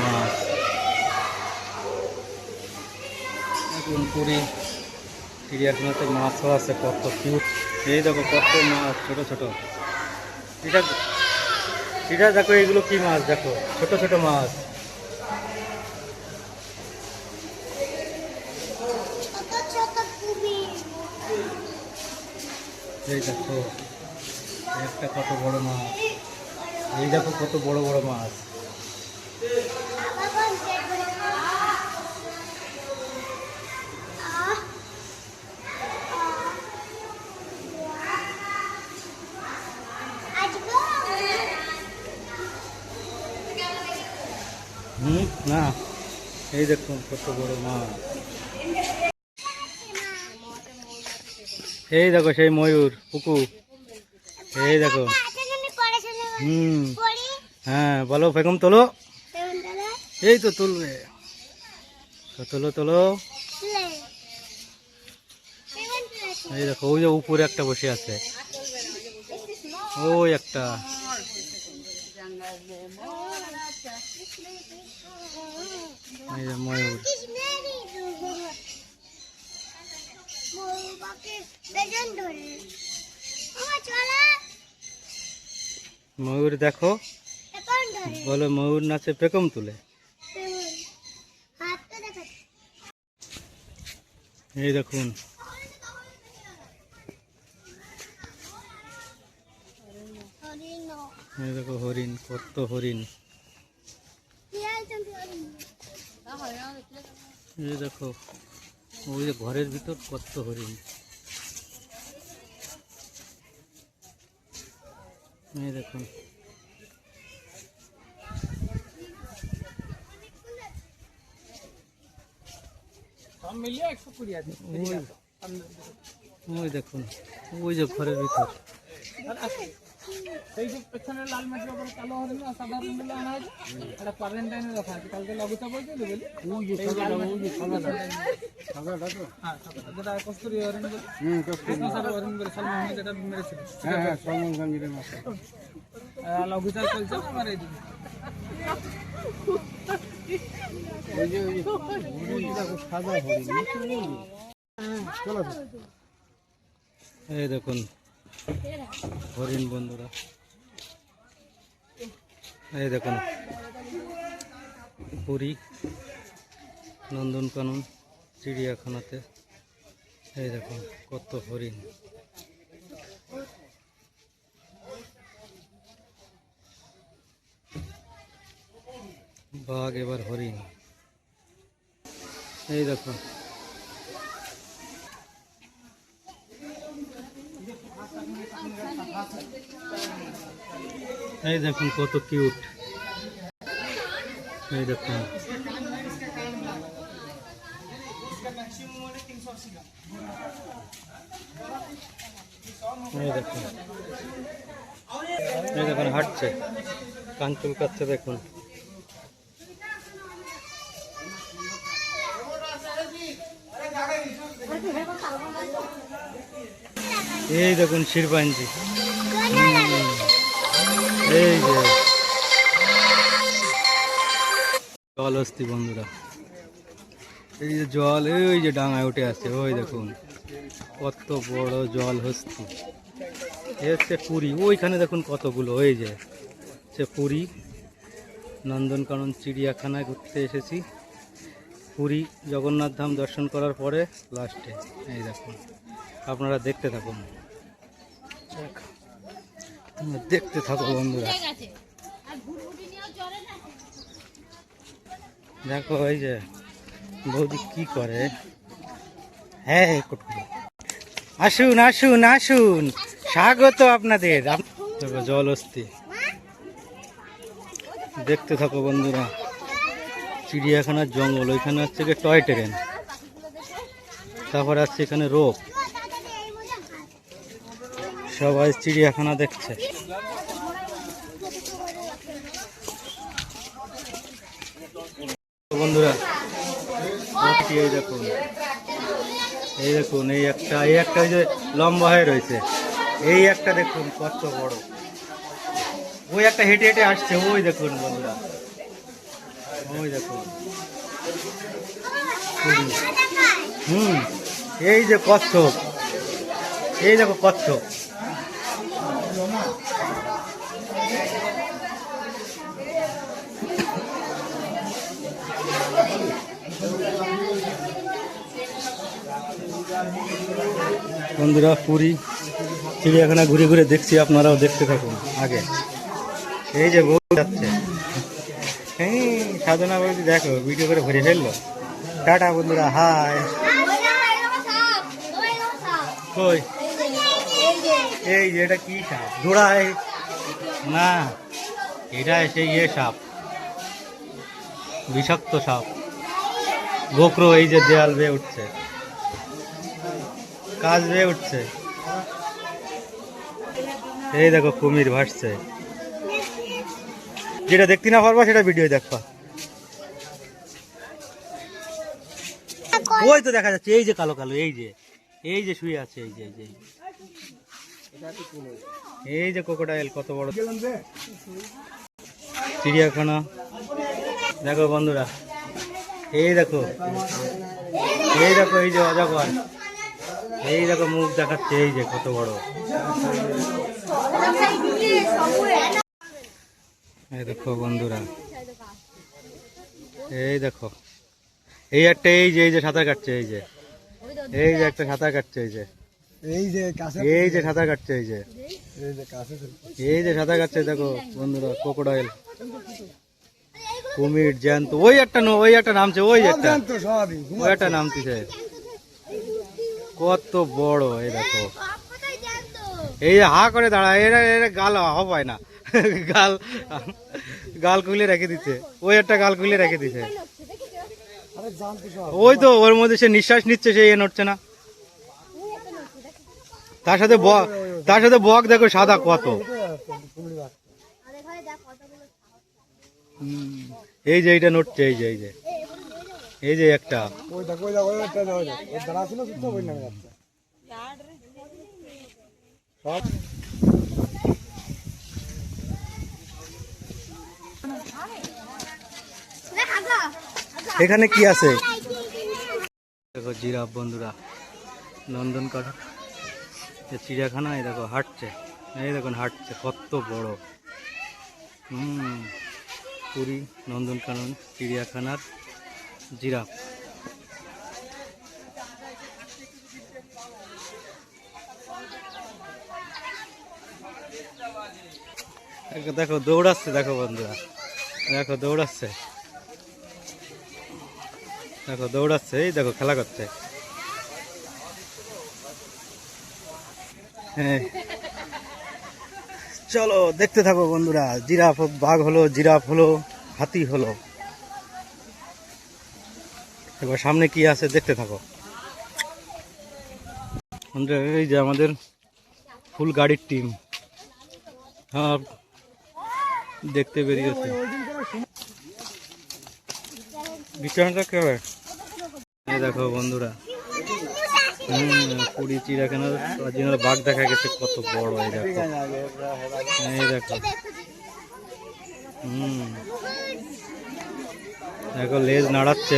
মাছ চিড়িয়াখানাতে মাছও আছে, কত কিউট এই দেখো কত মাছ, ছোট ছোট। এটা এটা দেখো, এগুলো কি মাছ দেখো? ছোট ছোট মাছ। এই দেখো, একটা কত বড় মাছ। এই দেখো কত বড় বড় মাছ। না, এই দেখুন কত বড় মাছ। এই দেখো সেই ময়ূর পুকু এই দেখো। হুম। হ্যাঁ বলো বেগম তোলো। এই তো তুলবে। তোলো তোলো। এই দেখো, ওই যে উপরে একটা বসে আছে। ওই একটা। ময়ূর। দেখো বলো ময়ূর নাচে পেকম তুলে। এই দেখুন। দেখো হরিণ কত হরিণ শিয়াল তো হরিণ এই দেখো ওই যে ঘরের ভিতর কত হরিণ। এই দেখুন ওই- দেখুন ওই যে ঘরের ভিতর। এই যে পেছনে লাল মাটির উপরে কালো হরিণ আর সাদা হরিণগুলো আনা হয়েছে। এটা কোয়ারেন্টাইনে রাখা আছে কালকে হয়েছে তো বলি। এই লাল মাটি- হ্যাঁ সাদাটা, যেটা কস্তুরি হরিণ বলে কৃষ্ণ সাদা হরিণ বলে সালমান খান যেটা মেরেছিল আহ, লঘুচাপ চলছে না আমার এইদিকে এই দেখুন হরিণ বন্ধুরা। এই দেখুন। পুরী নন্দনকানন চিড়িয়াখানাতে। এই দেখুন কত হরিণ। বাঘ এবার হরিণ। এই দেখুন এই দেখুন কত কিউট। এই দেখুন। এই দেখুন। এই দেখুন হাঁটছে। কান চুলকাচ্ছে দেখুন। এই দেখুন শিরপাঞ্জি। এই যে। জল অস্তি বন্ধুরা। এই যে জল, এই যে ডাঙায় উঠে আসছে, ওই দেখুন। কত বড় জল হস্তি। হচ্ছে পুরী, ওইখানে দেখুন কতগুলো ওই যে। সে পুরী, নন্দনকানন চিড়িয়াখানায় ঘুরতে এসেছি। পুরী জগন্নাথ ধাম দর্শন করার পরে লাস্টে, এই দেখুন। আপনারা দেখতে থাকুন। দেখতে থাকো বন্ধুরা। দেখো ওই যে বৌদি কি করে। হ্যাঁ। আসুন আসুন আসুন। স্বাগত আপনাদের। দেখো, জল অস্তি দেখতে থাকো বন্ধুরা। চিড়িয়াখানার জঙ্গল, ওইখানে হচ্ছে টয় ট্রেন। তারপর আছে এখানে রোপ। সবাই চিড়িয়াখানা দেখছে। বন্ধুরা এই দেখুন এই দেখুন, এই একটা এই একটা যে লম্বা হয়ে রয়েছে। এই একটা দেখুন কত বড়। ওই একটা হেঁটে হেঁটে আসছে, ওই দেখুন বন্ধুরা। ওই দেখো পুরী। হুম, এই যে কচ্ছপ, এই দেখো কচ্ছপ। বন্ধুরা, পুরী, চিড়িয়াখানা ঘুরে ঘুরে দেখছি, আপনারাও দেখতে থাকুন আগে। এই যে বউ যাচ্ছে। সাধনা বলছি, দেখো ভিডিও করে ভরে ফেলল। টাটা বন্ধুরা, হাই। কই? এই যে এটা কি সাপ? জোড়ায় না, এটা সেই ইয়ে সাপ। বিষাক্ত সাপ। গোকরো, এই যে দেয়াল বেয়ে উঠছে। কাজ বেয়ে উঠছে। এই দেখো, কুমির ভাসছে। যেটা দেখতে না পারবা, সেটা ভিডিও দেখবা। ওই তো দেখা যাচ্ছে, এই যে কালো কালো, এই যে। এই যে শুয়ে আছে, এই যে এই যে এই যে। কোকোডাইল কত বড়। চিড়িয়াখানা। দেখো বন্ধুরা, এই দেখো এই দেখো, এই যে অজগর। এই দেখো মুখ দেখাচ্ছে এই যে কত বড়। এই দেখো বন্ধুরা এই দেখো। এই একটা এই যে এই যে সাঁতার কাটছে এই যে। এই যে একটা সাঁতার কাটছে এই যে। এই যে এই যে সাঁতার কাটছে এই যে। এই যে কাছে এই যে সাঁতার কাটছে দেখো বন্ধুরা ক্রোকোডাইল কুমির জ্যান্ত ওই একটা ওই একটা নামছে ওই একটা। ওই একটা নামতিছে কত বড় এই দেখো। এই যে হা করে দাঁড়া এরা এরা গাল হবায় না। গাল গাল খুলে রেখে দিচ্ছে। ওই একটা গাল খুলে রেখে দিচ্ছে সব। ওই তো ওর মধ্যে সে নিঃশ্বাস নিচ্ছে সে এ নড়ছে না। তার সাথে বক তার সাথে বক দেখো সাদা কত। এই যে এইটা নড়ছে এই যে এই যে। এই যে একটা। ওই দেখো ওই দেখো একটা ওই ওই দাঁড়া ছিল তো ওই নামে যাচ্ছে সব এখানে কি আছে? দেখো জিরাফ বন্ধুরা নন্দনকানন এ চিড়িয়াখানা এই দেখো হাঁটছে। এই দেখুন হাঁটছে কত বড়। হুম পুরী নন্দনকানন চিড়িয়াখানার। জিরাফ দেখো, দৌড়াচ্ছে দেখো বন্ধুরা। দেখো দৌড়াচ্ছে। দেখো দৌড়াচ্ছে এই দেখো খেলা করছে। হ্যাঁ। চলো দেখতে থাকো বন্ধুরা। জিরাফ বাঘ হলো জিরাফ হলো হাতি হলো। এবার সামনে কি আছে দেখতে থাকো। এই যে আমাদের ফুল গাড়ির টিম হ্যাঁ দেখতে বেরিয়েছে বিছানাটা কে দেখো বন্ধুরা। বাঘ দেখা গেছে, কত বড়, এই দেখো। দেখো। লেজ নাড়াচ্ছে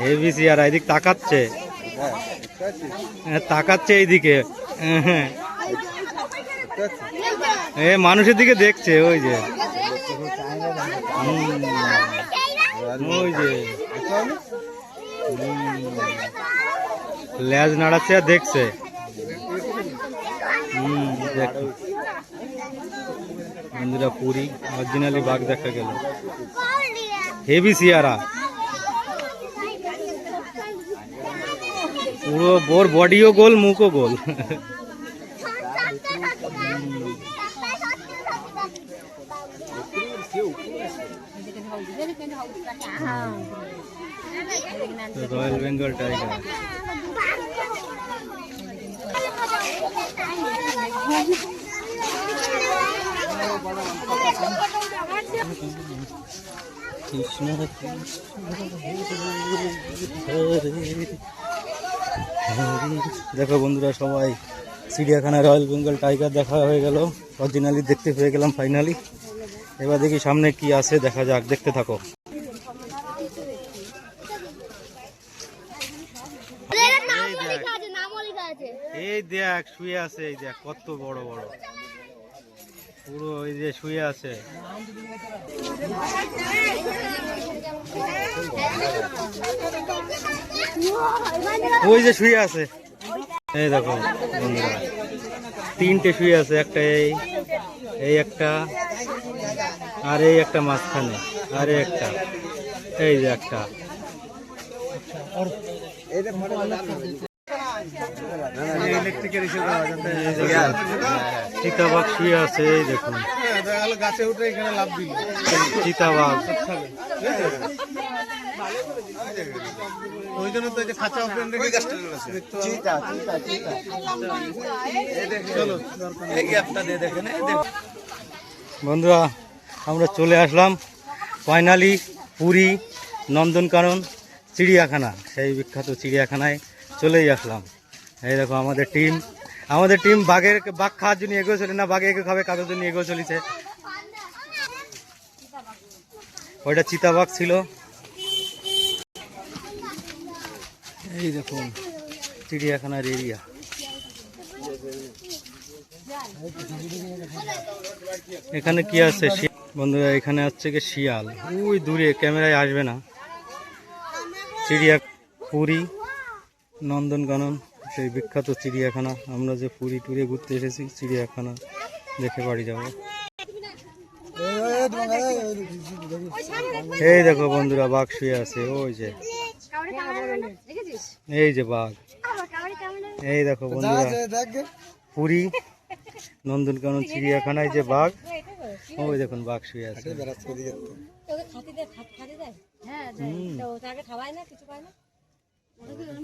হেভি আর এদিক তাকাচ্ছে। হ্যাঁ, তাকাচ্ছে এইদিকে। হ্যাঁ এ মানুষের দিকে দেখছে ওই যে। ওই যে। লেজ নাড়াচ্ছে আর দেখছে। হুম পুরী অরিজিনালি বাঘ দেখা গেল। হেভি সিয়ারা পুরো বোর বডিও গোল মুখও গোল রয়্যাল বেঙ্গল টাইগার কৃষ্ণ দেখো বন্ধুরা সবাই, চিড়িয়াখানা রয়্যাল বেঙ্গল টাইগার দেখা হয়ে গেল। অরিজিনালি দেখতে পেয়ে গেলাম ফাইনালি এবার দেখি সামনে কি আছে, দেখা যাক, দেখতে থাকো। এই দেখ, শুয়ে আছে, এই দেখ, কত বড় বড়। পুরো ওই যে শুয়ে আছে। ওই যে শুয়ে আছে। এই দেখো বন্ধুরা, তিনটে শুয়ে আছে, একটা এই এই একটা, আর এই একটা মাঝখানে, আর একটা, এই যে একটা ইলেকট্রিকের ইস্যু করা যাতে এই দেখুন চিতাবাঘ শুয়ে আছে এই দেখুন। গাছে উঠে এখানে লাভ দিল চিতাবাঘ। ওই জন্য তো যে খাঁচা ওপেন রেখে চিতা চিতা চিতা। চলো এই গ্যাপটা দিয়ে দেখেন এই দেখুন। বন্ধুরা আমরা চলে আসলাম ফাইনালি পুরী নন্দনকানন চিড়িয়াখানা সেই বিখ্যাত চিড়িয়াখানায় চলেই আসলাম। এই দেখো, আমাদের টিম আমাদের টিম বাঘের, বাঘ খাওয়ার জন্য এগিয়ে চলে না, বাঘে খাবে, কাদের জন্য এগিয়ে চলেছে? ওইটা চিতাবাঘ ছিল। এই দেখুন চিড়িয়াখানার এরিয়া এখানে কি আছে? বন্ধুরা, এখানে হচ্ছে কি শিয়াল। ওই দূরে, ক্যামেরায় আসবে না। চিড়িয়া পুরী, নন্দনকানন। সেই বিখ্যাত চিড়িয়াখানা। আমরা যে পুরী টুরে ঘুরতে এসেছি চিড়িয়াখানা দেখে বাড়ি যাব। এই দেখো বন্ধুরা বাঘ শুয়ে আছে ওই যে। এই যে বাঘ। এই দেখো বন্ধুরা পুরী নন্দনকানন চিড়িয়াখানায় যে বাঘ ওই দেখুন বাঘ শুয়ে আছে। হ্যাঁ তো তাকে খাওয়ায় না কিছু পায় না?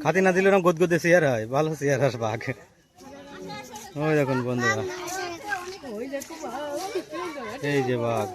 খাতি না দিলে ওরকম গদগদে চেয়ার হয়, ভালো চেয়ার হয় বাঘ। ওই দেখুন বন্ধুরা। এই যে বাঘ।